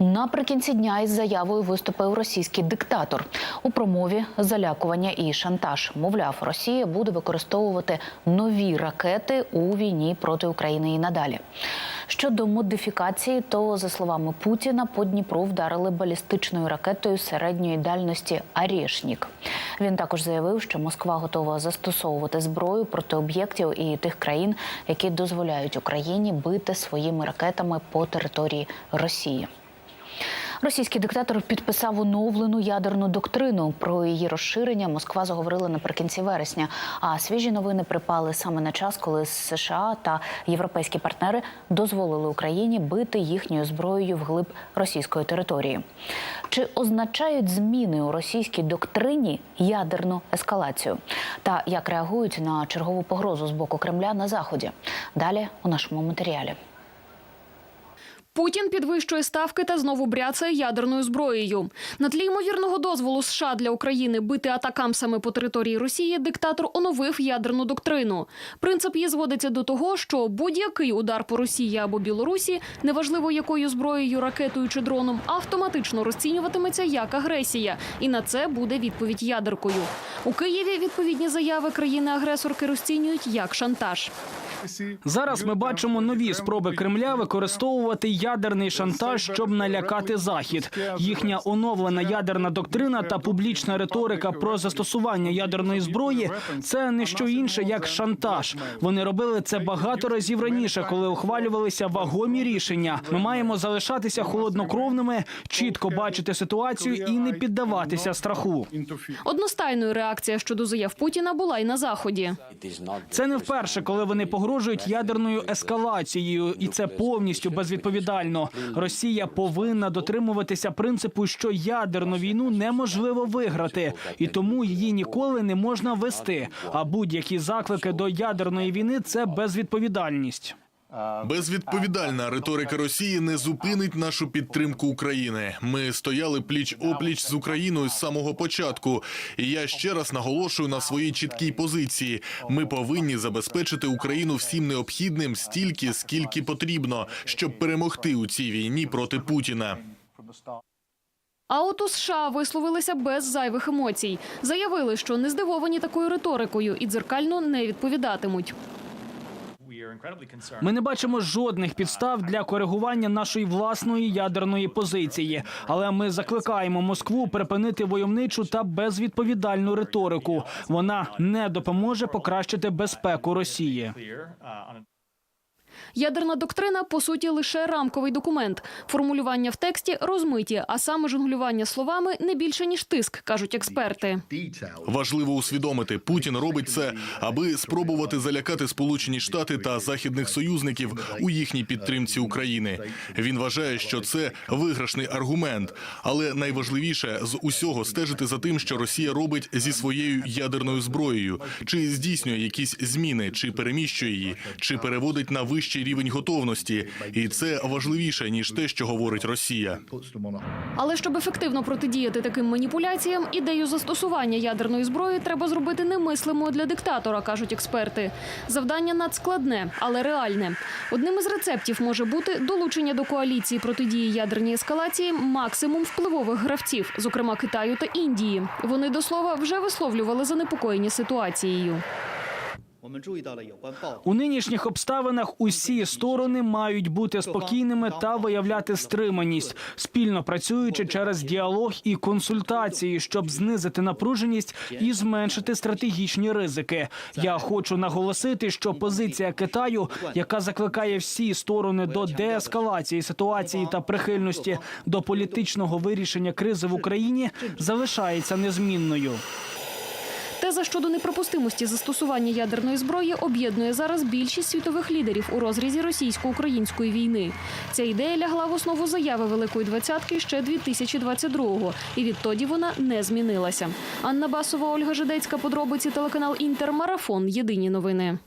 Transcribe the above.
Наприкінці дня із заявою виступив російський диктатор у промові залякування і шантаж. Мовляв, Росія буде використовувати нові ракети у війні проти України і надалі. Щодо модифікації, то за словами Путіна, по Дніпру вдарили балістичною ракетою середньої дальності «Арєшнік». Він також заявив, що Москва готова застосовувати зброю проти об'єктів і тих країн, які дозволяють Україні бити своїми ракетами по території Росії. Російський диктатор підписав оновлену ядерну доктрину. Про її розширення Москва заговорила наприкінці вересня. А свіжі новини припали саме на час, коли США та європейські партнери дозволили Україні бити їхньою зброєю вглиб російської території. Чи означають зміни у російській доктрині ядерну ескалацію? Та як реагують на чергову погрозу з боку Кремля на заході? Далі у нашому матеріалі. Путін підвищує ставки та знову бряцає ядерною зброєю. На тлі ймовірного дозволу США для України бити атакамсами по території Росії диктатор оновив ядерну доктрину. Принцип її зводиться до того, що будь-який удар по Росії або Білорусі, неважливо якою зброєю, ракетою чи дроном, автоматично розцінюватиметься як агресія, і на це буде відповідь ядеркою. У Києві відповідні заяви країни-агресорки розцінюють як шантаж. Зараз ми бачимо нові спроби Кремля використовувати ядерний шантаж, щоб налякати захід. Їхня оновлена ядерна доктрина та публічна риторика про застосування ядерної зброї це не що інше як шантаж. Вони робили це багато разів раніше, коли ухвалювалися вагомі рішення. Ми маємо залишатися холоднокровними, чітко бачити ситуацію і не піддаватися страху. Одностайною реакція щодо заяв Путіна була й на заході. Це не вперше, коли вони погрожують ядерною ескалацією, і це повністю безвідповідально. Росія повинна дотримуватися принципу, що ядерну війну неможливо виграти, і тому її ніколи не можна вести. А будь-які заклики до ядерної війни це безвідповідальність. Безвідповідальна риторика Росії не зупинить нашу підтримку України. Ми стояли пліч опліч з Україною з самого початку. І я ще раз наголошую на своїй чіткій позиції. Ми повинні забезпечити Україну всім необхідним стільки, скільки потрібно, щоб перемогти у цій війні проти Путіна. А от у США висловилися без зайвих емоцій. Заявили, що не здивовані такою риторикою і дзеркально не відповідатимуть. Ми не бачимо жодних підстав для коригування нашої власної ядерної позиції, але ми закликаємо Москву припинити войовничу та безвідповідальну риторику. Вона не допоможе покращити безпеку Росії. Ядерна доктрина по суті лише рамковий документ. Формулювання в тексті розмиті, а саме жонглювання словами не більше ніж тиск, кажуть експерти. Важливо усвідомити, Путін робить це, аби спробувати залякати Сполучені Штати та західних союзників у їхній підтримці України. Він вважає, що це виграшний аргумент, але найважливіше з усього стежити за тим, що Росія робить зі своєю ядерною зброєю, чи здійснює якісь зміни, чи переміщує її, чи переводить на вищий рівень готовності, і це важливіше ніж те, що говорить Росія. Але щоб ефективно протидіяти таким маніпуляціям, ідею застосування ядерної зброї треба зробити немислимою для диктатора, кажуть експерти. Завдання надскладне, але реальне. Одним із рецептів може бути долучення до коаліції протидії ядерній ескалації максимум впливових гравців, зокрема Китаю та Індії. Вони до слова вже висловлювали занепокоєння ситуацією. У нинішніх обставинах усі сторони мають бути спокійними та виявляти стриманість, спільно працюючи через діалог і консультації, щоб знизити напруженість і зменшити стратегічні ризики. Я хочу наголосити, що позиція Китаю, яка закликає всі сторони до деескалації ситуації та прихильності до політичного вирішення кризи в Україні, залишається незмінною. Теза щодо неприпустимості застосування ядерної зброї об'єднує зараз більшість світових лідерів у розрізі російсько-української війни. Ця ідея лягла в основу заяви Великої двадцятки ще 2022-го, і відтоді вона не змінилася. Анна Басова, Ольга Жидецька, подробиці телеканал Інтермарафон. Єдині новини.